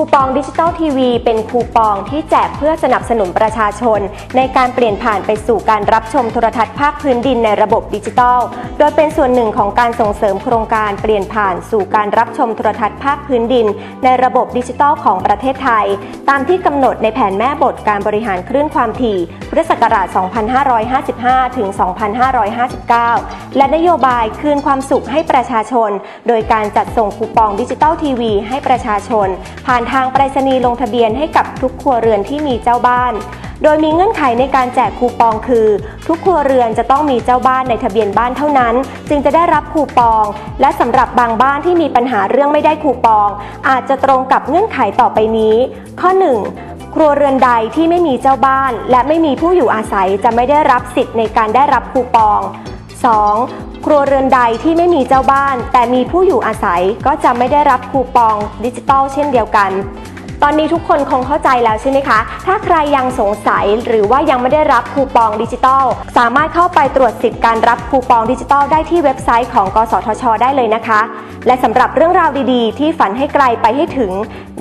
ูปองดิจิตอลทีวีเป็นคูปองที่แจกเพื่อสนับสนุนประชาชน ในการเปลี่ยนผ่านไปสู่การรับชมโทรทัศน์ภาคพื้นดินในระบบดิจิตอล โดยเป็นส่วนหนึ่งของการส่งเสริมโครงการเปลี่ยนผ่านสู่การรับชมโทรทัศน์ภาคพื้นดิน ในระบบดิจิตอลของประเทศไทย ตามที่กำหนดในแผนแม่บทการบริหารคลื่นความถี่พุทธศักราช 2555 ถึง 2559 และนโยบายคืนความสุขให้ประชาชน โดยการจัดส่งคูปองดิจิตอลทีวีให้ประชาชน ผ่านทางไปรษณีย์ลงทะเบียนให้กับทุกครัวเรือนที่มีเจ้าบ้าน โดยมีเงื่อนไขในการแจกคูปองคือ ทุกครัวเรือนจะต้องมีเจ้าบ้านในทะเบียนบ้านเท่านั้น จึงจะได้รับคูปอง และสำหรับบางบ้านที่มีปัญหาเรื่องไม่ได้คูปอง อาจจะตรงกับเงื่อนไขต่อไปนี้ ข้อ 1ครัวเรือนใดที่ไม่มีเจ้าบ้าน และไม่มีผู้อยู่อาศัยจะไม่ได้รับสิทธิ์ในการได้รับคูปอง 2. ครัวเรือนใดที่ไม่มีเจ้าบ้าน แต่มีผู้อยู่อาศัยก็จะไม่ได้รับคูปองดิจิตอลเช่นเดียวกัน ตอนนี้ทุกคนคงเข้าใจแล้วใช่ไหมคะ ถ้าใครยังสงสัยหรือว่ายังไม่ได้รับคูปองดิจิตอลสามารถเข้าไปตรวจสิทธิ์การรับคูปองดิจิตอลได้ที่เว็บไซต์ของ กสทช ได้เลยนะคะ และสำหรับเรื่องราวดีๆ ที่ฝันให้ไกลไปให้ถึง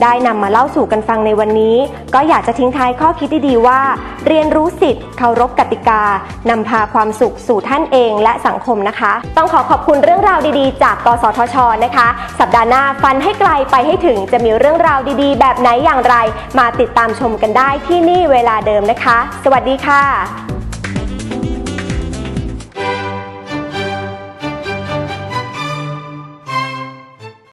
ได้นำมาเล่าสู่กันฟังในวันนี้ ก็อยากจะทิ้งท้ายข้อคิดดีๆว่า เรียนรู้สิทธิ์เคารพกติกานำพาความสุขสู่ท่านเองและสังคมนะคะ ต้องขอขอบคุณเรื่องราวดีๆ จาก กสทช นะคะ สัปดาห์หน้าฟันให้ไกลไปให้ถึงจะมีเรื่องราวดีๆ แบบไหนไหนอย่างไร มาติดตามชมกันได้ที่นี่เวลาเดิมนะคะ สวัสดีค่ะ